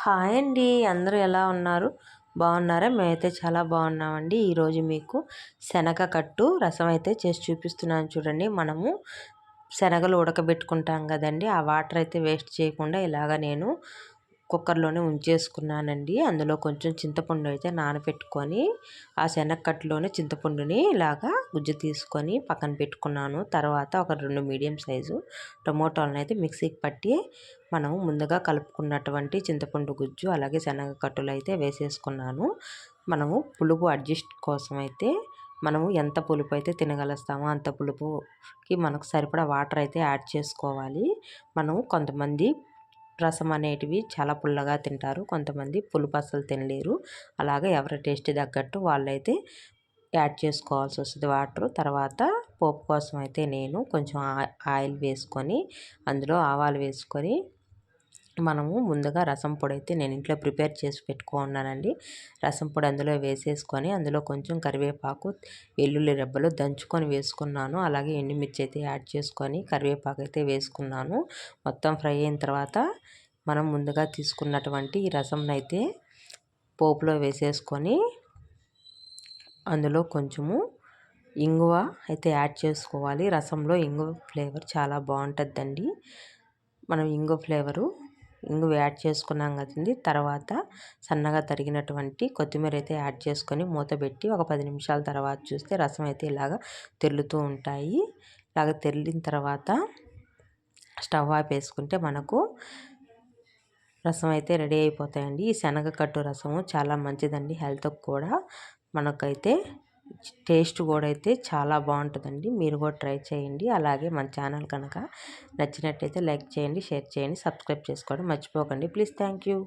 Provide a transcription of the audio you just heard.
Hi అండి. అందరూ ఎలా ఉన్నారు? బాగున్నారా? మేమైతే చాలా బాగున్నామండి. ఈరోజు మీకు శనగ కట్టు రసం అయితే చేసి చూపిస్తున్నాను చూడండి. మనము శనగలు ఉడకబెట్టుకుంటాం కదండి. ఆ వాటర్ అయితే వేస్ట్ చేయకుండా ఇలాగ నేను కుక్కర్లోనే ఉంచేసుకున్నానండి. అందులో కొంచెం చింతపండు అయితే నానబెట్టుకొని ఆ శనగకట్టులోనే చింతపండుని ఇలాగా గుజ్జు తీసుకొని పక్కన పెట్టుకున్నాను. తర్వాత ఒక రెండు మీడియం సైజు టమోటాలను అయితే మిక్సీకి పట్టి మనం ముందుగా కలుపుకున్నటువంటి చింతపండు గుజ్జు అలాగే శనగ కట్టులు అయితే వేసేసుకున్నాను. మనము పులుపు అడ్జస్ట్ కోసం అయితే మనము ఎంత పులుపు అయితే తినగలుస్తామో అంత పులుపుకి మనకు సరిపడా వాటర్ అయితే యాడ్ చేసుకోవాలి. మనము కొంతమంది రసం అనేటివి చాలా పుల్లగా తింటారు. కొంతమంది పులుపు అసలు తినలేరు. అలాగే ఎవరి టేస్ట్ తగ్గట్టు వాళ్ళైతే యాడ్ చేసుకోవాల్సి వస్తుంది వాటర్. తర్వాత పోపు కోసం అయితే నేను కొంచెం ఆయిల్ వేసుకొని అందులో ఆవాలు వేసుకొని మనము ముందుగా రసం పొడి అయితే నేను ఇంట్లో ప్రిపేర్ చేసి పెట్టుకున్నానండి రసం పొడి అందులో వేసేసుకొని అందులో కొంచెం కరివేపాకు వెల్లుల్లి రెబ్బలు దంచుకొని వేసుకున్నాను. అలాగే ఎండుమిర్చి అయితే యాడ్ చేసుకొని కరివేపాకు అయితే వేసుకున్నాను. మొత్తం ఫ్రై అయిన తర్వాత మనం ముందుగా తీసుకున్నటువంటి ఈ రసంనైతే అయితే పోపులో వేసేసుకొని అందులో కొంచెము ఇంగువ అయితే యాడ్ చేసుకోవాలి. రసంలో ఇంగువ ఫ్లేవర్ చాలా బాగుంటుందండి. మనం ఇంగువ ఫ్లేవరు ఇంగువ యాడ్ చేసుకున్నాం కదండి తర్వాత సన్నగా తరిగినటువంటి కొత్తిమీర అయితే యాడ్ చేసుకొని మూత పెట్టి ఒక పది నిమిషాల తర్వాత చూస్తే రసం అయితే ఇలాగ తెల్లుతూ ఉంటాయి. ఇలాగ తెల్లిన తర్వాత స్టవ్ ఆపేసుకుంటే మనకు రసం అయితే రెడీ అయిపోతాయండి. ఈ శనగకట్టు రసము చాలా మంచిదండి హెల్త్కి కూడా. మనకైతే టేస్ట్ కూడా అయితే చాలా బాగుంటుందండి. మీరు కూడా ట్రై చేయండి. అలాగే మన ఛానల్ కనుక నచ్చినట్టయితే లైక్ చేయండి షేర్ చేయండి సబ్స్క్రైబ్ చేసుకోవడం మర్చిపోకండి. Please thank you.